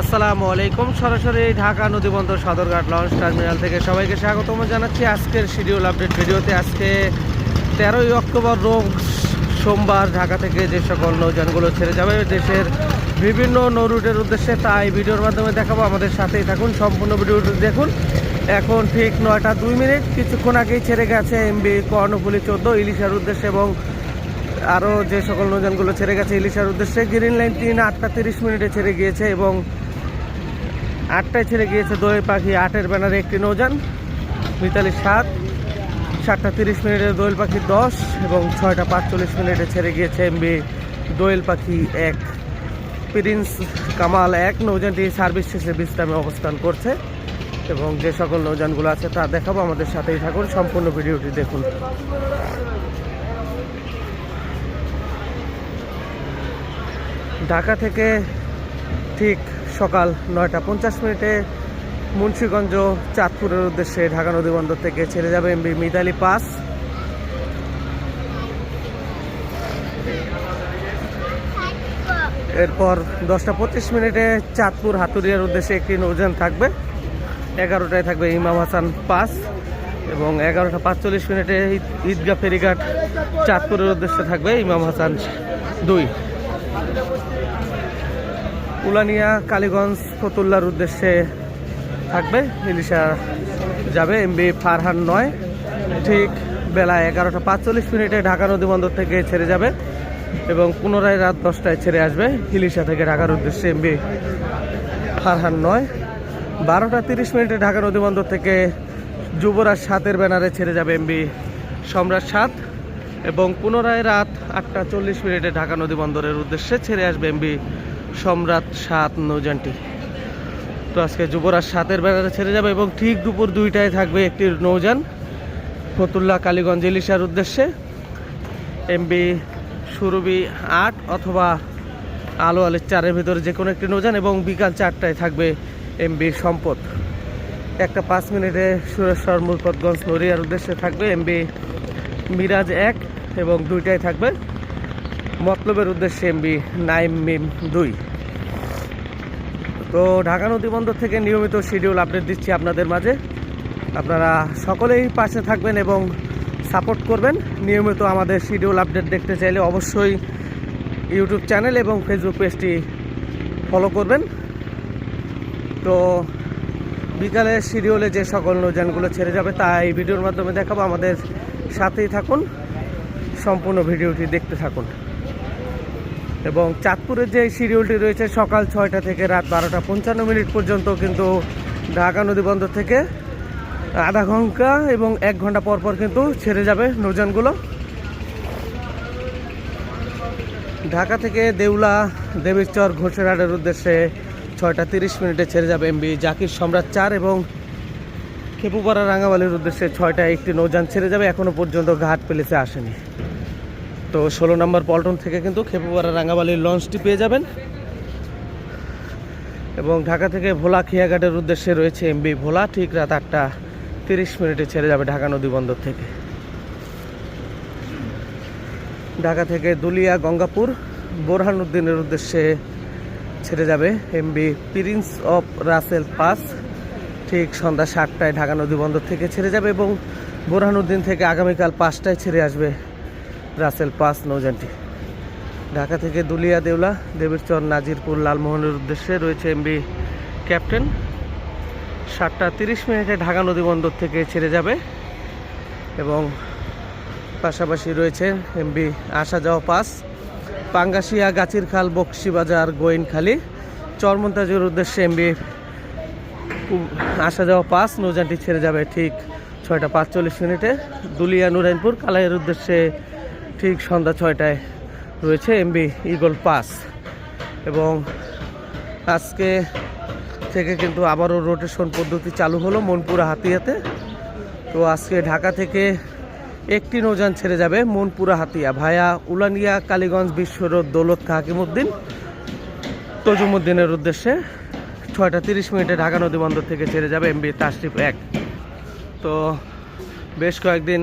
আসসালামু আলাইকুম। সরাসরি ঢাকা নদীবন্দর সদরঘাট লঞ্চ টার্মিনাল থেকে সবাইকে স্বাগতম জানাচ্ছি আজকের শিডিউল আপডেট ভিডিওতে। আজকে তেরোই অক্টোবর রোগ সোমবার ঢাকা থেকে যে সকল নৌযানগুলো ছেড়ে যাবে, দেশের বিভিন্ন নৌ রুটের উদ্দেশ্যে তাই ভিডিওর মাধ্যমে দেখাবো। আমাদের সাথেই থাকুন, সম্পূর্ণ ভিডিওটি দেখুন। এখন ঠিক নয়টা দুই মিনিট, কিছুক্ষণ আগেই ছেড়ে গেছে এমবি কর্ণফুলি চোদ্দ, ইলিশার উদ্দেশ্যে এবং আরও যে সকল নৌযানগুলো ছেড়ে গেছে ইলিশার উদ্দেশ্যে, গ্রিন লাইন তিন, আটটা তিরিশ মিনিটে ছেড়ে গিয়েছে এবং আটটায় ছেড়ে গিয়েছে দোয়ে পাখি, আটের ব্যানারে একটি নৌযান। মিতালি সাত, সাতটা তিরিশ মিনিটে দোয়েল পাখি দশ এবং ছয়টা পাঁচচল্লিশ মিনিটে ছেড়ে গিয়েছে এমবি দোয়েল পাখি এক। প্রিন্স কামাল এক, নৌযানটি সার্ভিস শেষে বিশ্রামে অবস্থান করছে এবং যে সকল নৌযানগুলো আছে তা দেখাবো। আমাদের সাথেই থাকুন, সম্পূর্ণ ভিডিওটি দেখুন। ঢাকা থেকে ঠিক সকাল নয়টা পঞ্চাশ মিনিটে মুন্সীগঞ্জ চাঁদপুরের উদ্দেশ্যে ঢাকা নদী বন্দর থেকে ছেড়ে যাবে এমবি মিতালি পাস। এরপর দশটা পঁচিশ মিনিটে চাঁদপুর হাতুরিয়ার উদ্দেশ্যে একটি নৌযান থাকবে। এগারোটায় থাকবে ইমাম হাসান পাস এবং এগারোটা পাঁচচল্লিশ মিনিটে ঈদ- ঈদগাহ ফেরিঘাট চাঁদপুরের উদ্দেশ্যে থাকবে ইমাম হাসান দুই। উলানিয়া, কালীগঞ্জ, ফতুল্লার উদ্দেশ্যে থাকবে। ইলিশা যাবে এমবি ফারহান নয়। ঠিক বেলা এগারোটা পাঁচচল্লিশ মিনিটে ঢাকা নদীবন্দর থেকে ছেড়ে যাবে এবং পুনরায় রাত দশটায় ছেড়ে আসবে ইলিশা থেকে ঢাকার উদ্দেশ্যে এমবি ফারহান নয়। বারোটা তিরিশ মিনিটে ঢাকা নদীবন্দর থেকে যুবরাজ সাতের ব্যানারে ছেড়ে যাবে এমবি সম্রাট সাত এবং পুনরায় রাত আটটা চল্লিশ মিনিটে ঢাকা নদী বন্দরের উদ্দেশ্যে ছেড়ে আসবে এমবি সম্রাট সাত নৌযানটি। তো আজকে যুবরাজ সাতের ব্যানারে ছেড়ে যাবে এবং ঠিক দুপুর দুইটায় থাকবে একটি নৌযান ফতুল্লা কালীগঞ্জ ইলিশার উদ্দেশ্যে। এমবি সুরবি আট অথবা আলো আলের চারের ভিতরে যে কোনো একটি নৌযান এবং বিকাল চারটায় থাকবে এমবি সম্পদ। একটা পাঁচ মিনিটে সুরেশ্বর মুলপতগঞ্জ নড়িয়ার উদ্দেশ্যে থাকবে এমবি মিরাজ এক এবং দুইটায় থাকবে মতলবের উদ্দেশ্যে এমবি নাইম মিম দুই। তো ঢাকা নদী বন্দর থেকে নিয়মিত শিডিউল আপডেট দিচ্ছি আপনাদের মাঝে। আপনারা সকলেই পাশে থাকবেন এবং সাপোর্ট করবেন। নিয়মিত আমাদের শিডিউল আপডেট দেখতে চাইলে অবশ্যই ইউটিউব চ্যানেল এবং ফেসবুক পেজটি ফলো করবেন। তো বিকালে শিডিউলে যে সকল নৌযানগুলো ছেড়ে যাবে, তা এই ভিডিওর মাধ্যমে দেখাবো। আমাদের সাথেই থাকুন। সম্পূর্ণ ভিডিওটি দেখতে থাকুন। এবং চাঁদপুরের যে শিডিউলটি রয়েছে সকাল ছয়টা থেকে রাত বারোটা পঞ্চান্ন মিনিট পর্যন্ত কিন্তু ঢাকা নদী বন্দর থেকে আধা ঘণ্টা এবং এক ঘণ্টা পর পর কিন্তু ছেড়ে যাবে নৌযানগুলো। ঢাকা থেকে দেউলা দেবীচর ঘোষেরহাটের উদ্দেশ্যে ছয়টা তিরিশ মিনিটে ছেড়ে যাবে এমবি জাকির সম্রাট চার এবং খেপুপাড়া রাঙাবালির উদ্দেশ্যে ছয়টা একটি নৌযান ছেড়ে যাবে। এখনও পর্যন্ত ঘাট পেলেছে আসেনি। তো ষোলো নম্বর পল্টন থেকে কিন্তু খেপুপাড়া রাঙাবালির লঞ্চটি পেয়ে যাবেন। এবং ঢাকা থেকে ভোলা খিয়াঘাটের উদ্দেশ্যে রয়েছে এমবি ভোলা, ঠিক রাত আটটা তিরিশ মিনিটে ছেড়ে যাবে ঢাকা নদী বন্দর থেকে। ঢাকা থেকে দুলিয়া, গঙ্গাপুর বোরহানুদ্দিনের উদ্দেশ্যে ছেড়ে যাবে MB Prince of Russel pass ঠিক সন্ধ্যা সাতটায় ঢাকা নদী বন্দর থেকে ছেড়ে যাবে এবং বোরহানুদ্দিন থেকে আগামীকাল পাঁচটায় ছেড়ে আসবে রাসেল পাস নৌযানটি। ঢাকা থেকে দুলিয়া দেউলা, দেবীরচর, নাজিরপুর, লালমোহনের উদ্দেশ্যে রয়েছে এমবি ক্যাপ্টেন। সাতটা তিরিশ মিনিটে ঢাকা নদী বন্দর থেকে ছেড়ে যাবে এবং পাশাপাশি রয়েছে এমবি আসা যাওয়া পাস পাঙ্গাসিয়া গাছিরখাল, বক্সিবাজার, গোয়েনখালী। চরমন্তাজের উদ্দেশ্যে এমবি আসা যাওয়া পাস নৌযানটি ছেড়ে যাবে ঠিক ছয়টা পাঁচচল্লিশ মিনিটে। দুলিয়া, নুরাইনপুর, কালাইয়ের উদ্দেশ্যে ঠিক সন্ধ্যা ছয়টায় রয়েছে এমবি ইগল পাস এবং আজকে থেকে কিন্তু আবারও রোটেশন পদ্ধতি চালু হলো মনপুরা হাতিয়াতে। তো আজকে ঢাকা থেকে একটি নৌযান ছেড়ে যাবে মনপুরা হাতিয়া ভায়া উলানিয়া কালীগঞ্জ বিশ্ব রোড দৌলত হাকিমুদ্দিন তজুমুদ্দিনের উদ্দেশ্যে ছয়টা তিরিশ মিনিটে ঢাকা নদী বন্দর থেকে ছেড়ে যাবে এমবি তাশরিফ এক। তো বেশ কয়েকদিন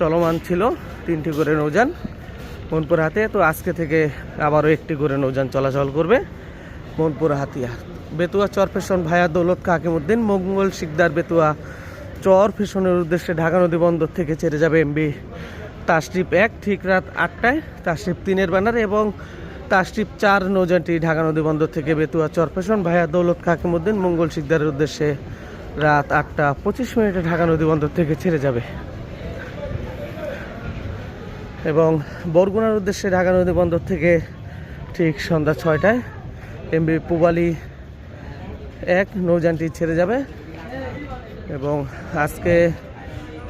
চলমান ছিল, তিনটি করে নৌযান মনপুর হাতে। তো আজকে থেকে আবারও একটি করে নৌযান চলাচল করবে মনপুর হাতিয়া। বেতুয়া চর ফেশন ভায়া দৌলত কাকিমুদ্দিন, মঙ্গল শিকদার বেতুয়া চর ফেশনের উদ্দেশ্যে ঢাকা নদী বন্দর থেকে ছেড়ে যাবে এমবি। তাস্ট্রিপ এক, ঠিক রাত আটটায় তাস্ট্রিপ তিনের ব্যানার এবং তাস্ট্রিপ চার নৌযানটি ঢাকা নদী বন্দর থেকে বেতুয়া চর ফেশন ভায়া দৌলত কাকিমুদ্দিন, মঙ্গল শিকদারের উদ্দেশ্যে রাত আটটা পঁচিশ মিনিটে ঢাকা নদী বন্দর থেকে ছেড়ে যাবে। এবং বরগুনার উদ্দেশ্যে ঢাকা নদী বন্দর থেকে ঠিক সন্ধ্যা ছয়টায় এমবি পুবালি এক নৌযানটি ছেড়ে যাবে এবং আজকে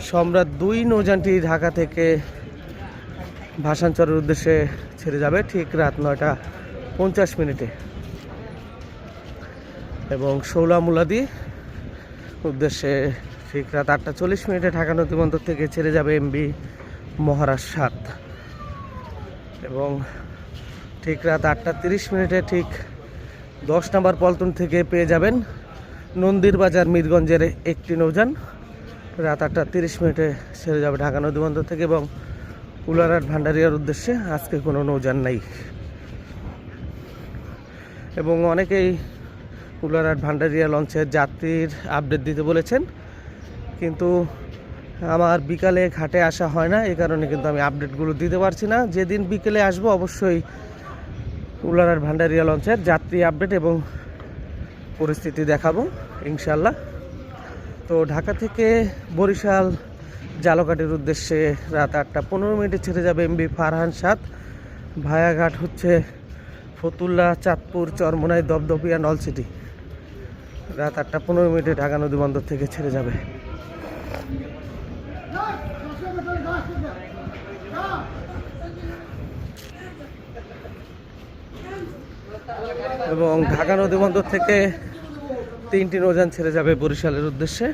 সম্রাট দুই নৌযানটি ঢাকা থেকে ভাসানচরের উদ্দেশ্যে ছেড়ে যাবে ঠিক রাত নয়টা পঞ্চাশ মিনিটে। এবং শৌলা মুলাদি উদ্দেশ্যে ঠিক রাত আটটা চল্লিশ মিনিটে ঢাকা নদী বন্দর থেকে ছেড়ে যাবে এমবি মহারাজ সাত। এবং ঠিক রাত আটটা তিরিশ মিনিটে ঠিক দশ নম্বর পল্টন থেকে পেয়ে যাবেন নন্দীর বাজার মিরগঞ্জের একটি নৌযান। রাত আটটা তিরিশ মিনিটে সেরে যাবে ঢাকা নদী বন্দর থেকে এবং উলারহাট ভান্ডারিয়ার উদ্দেশ্যে আজকে কোনো নৌযান নাই। এবং অনেকেই উলারহাট ভান্ডারিয়া লঞ্চের যাত্রীর আপডেট দিতে বলেছেন। কিন্তু আমার বিকালে ঘাটে আসা হয় না এই কারণে কিন্তু আমি আপডেটগুলো দিতে পারছি না। যেদিন বিকেলে আসব, অবশ্যই উলারহাট ভান্ডারিয়া লঞ্চের যাত্রী আপডেট এবং পরিস্থিতি দেখাবো ইনশাল্লাহ তো ঢাকা থেকে বরিশাল জালকাটির উদ্দেশ্যে রাত আটটা পনেরো মিনিটে ছেড়ে যাবে এমবি ফারহান সাত ভায়াঘাট হচ্ছে ফতুল্লা, চাঁদপুর, চরমোনাই দপদপিয়া নলসিটি রাত আটটা পনেরো মিনিটে ঢাকা নদী বন্দর থেকে ছেড়ে যাবে। এবং ঢাকা নদী বন্দর থেকে তিনটি নৌযান ছেড়ে যাবে বরিশালের উদ্দেশ্যে।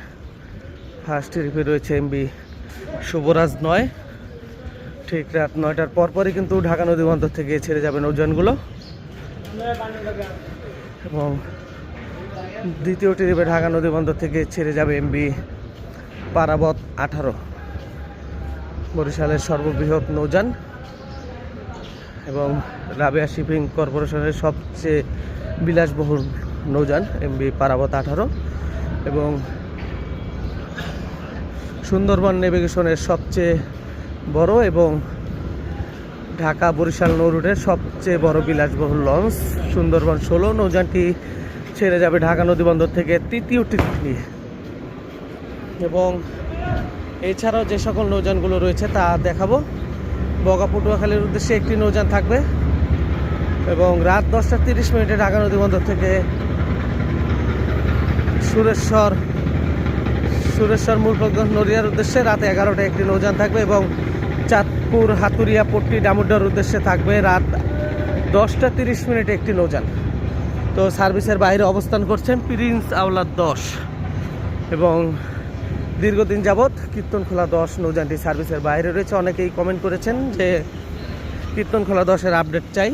ফার্স্ট ট্রিপে রয়েছে এমবি শুভরাজ নয়। ঠিক রাত নয়টার পরপরই কিন্তু ঢাকা নদী বন্দর থেকে ছেড়ে যাবে নৌযানগুলো। এবং দ্বিতীয় ট্রিপে ঢাকা নদী বন্দর থেকে ছেড়ে যাবে এমবি পারাবত আঠারো। বরিশালের সর্ববৃহৎ নৌযান এবং রাবিয়া শিপিং কর্পোরেশনের সবচেয়ে বিলাসবহুল নৌযান এমবি পারাবত আঠারো এবং সুন্দরবন নেভিগেশনের সবচেয়ে বড় এবং ঢাকা বরিশাল নৌ রুটের সবচেয়ে বড় বিলাসবহুল লঞ্চ। সুন্দরবন ষোলো, নৌযানটি ছেড়ে যাবে ঢাকা নদী বন্দর থেকে তৃতীয় ট্রিপ নিয়ে। এবং এছাড়াও যে সকল নৌযানগুলো রয়েছে তা দেখাবো। বগা পটুয়াখালীর উদ্দেশ্যে একটি নৌযান থাকবে এবং রাত দশটা তিরিশ মিনিটে ঢাকা নদী বন্দর থেকে সুরেশ্বর সুরেশ্বর মূলপগঞ্জ নড়িয়ার উদ্দেশ্যে রাত এগারোটায় একটি নৌযান থাকবে এবং চাঁদপুর হাতুরিয়া পট্টি ডামুডার উদ্দেশ্যে থাকবে রাত দশটা তিরিশ মিনিটে একটি নৌযান। তো সার্ভিসের বাইরে অবস্থান করছেন প্রিন্স আওলাদ দশ এবং দীর্ঘদিন যাবৎ কীর্তনখোলা দশ নৌযানটি সার্ভিসের বাইরে রয়েছে। অনেকেই কমেন্ট করেছেন যে কীর্তনখোলা দশের আপডেট চাই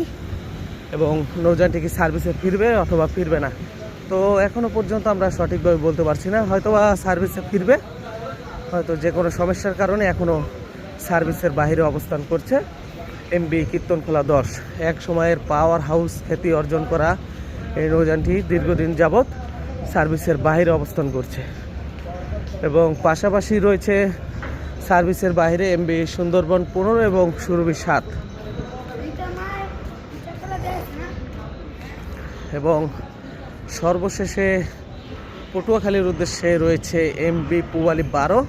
এবং নৌযানটি কি সার্ভিসে ফিরবে অথবা ফিরবে না। তো এখনও পর্যন্ত আমরা সঠিকভাবে বলতে পারছি না। হয়তো বা সার্ভিসে ফিরবে, হয়তো যে কোনো সমস্যার কারণে এখনও সার্ভিসের বাইরে অবস্থান করছে এমবি কীর্তনখোলা দশ। এক সময়ের পাওয়ার হাউস খ্যাতি অর্জন করা এই নৌযানটি দীর্ঘদিন যাবৎ সার্ভিসের বাইরে অবস্থান করছে। এবং পাশাপাশি রয়েছে সার্ভিসের বাইরে এমবি সুন্দরবন পনেরো এবং সুরভি সাত। এবং সর্বশেষে পটুয়াখালীর উদ্দেশ্যে রয়েছে এমবি পুবালি বারো।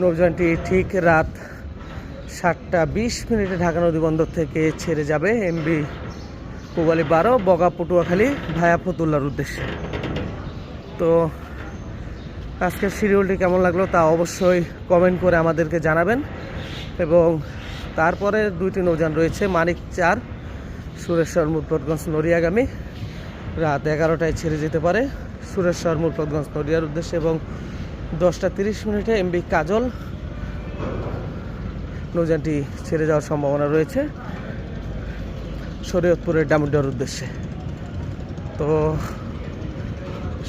নৌযানটি ঠিক রাত সাতটা বিশ মিনিটে ঢাকা নদী বন্দর থেকে ছেড়ে যাবে এমবি পুবালি বারো, বগা পটুয়াখালী, ভায়া ফতুল্লার উদ্দেশ্যে। তো আজকের শিডিউলটি কেমন লাগল তা অবশ্যই কমেন্ট করে আমাদেরকে জানাবেন। এবং তারপরে দুইটি নৌযান রয়েছে, মানিক চার, সুরেশ্বর মুরপতগঞ্জ নড়িয়াগামী। রাত এগারোটায় ছেড়ে যেতে পারে সুরেশ্বর মুরপতগঞ্জ নড়িয়ার উদ্দেশ্যে এবং দশটা তিরিশ মিনিটে এমবি কাজল। নৌযানটি ছেড়ে যাওয়ার সম্ভাবনা রয়েছে শরীয়তপুরের ডামুডার উদ্দেশ্যে। তো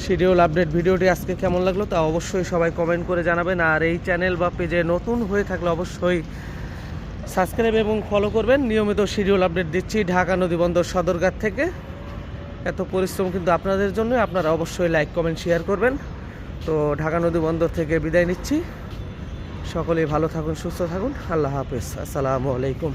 শিডিউল আপডেট ভিডিওটি আজকে কেমন লাগল তা অবশ্যই সবাই কমেন্ট করে জানাবেন। আর এই চ্যানেল বা পেজে নতুন হয়ে থাকলে অবশ্যই সাবস্ক্রাইব এবং ফলো করবেন। নিয়মিত শিডিউল আপডেট দিচ্ছি ঢাকা নদী বন্দর সদরঘাট থেকে। এত পরিশ্রম কিন্তু আপনাদের জন্য, আপনারা অবশ্যই লাইক কমেন্ট শেয়ার করবেন। তো ঢাকা নদী বন্দর থেকে বিদায় নিচ্ছি। সকলেই ভালো থাকুন, সুস্থ থাকুন। আল্লাহ হাফেজ। আসসালামু আলাইকুম।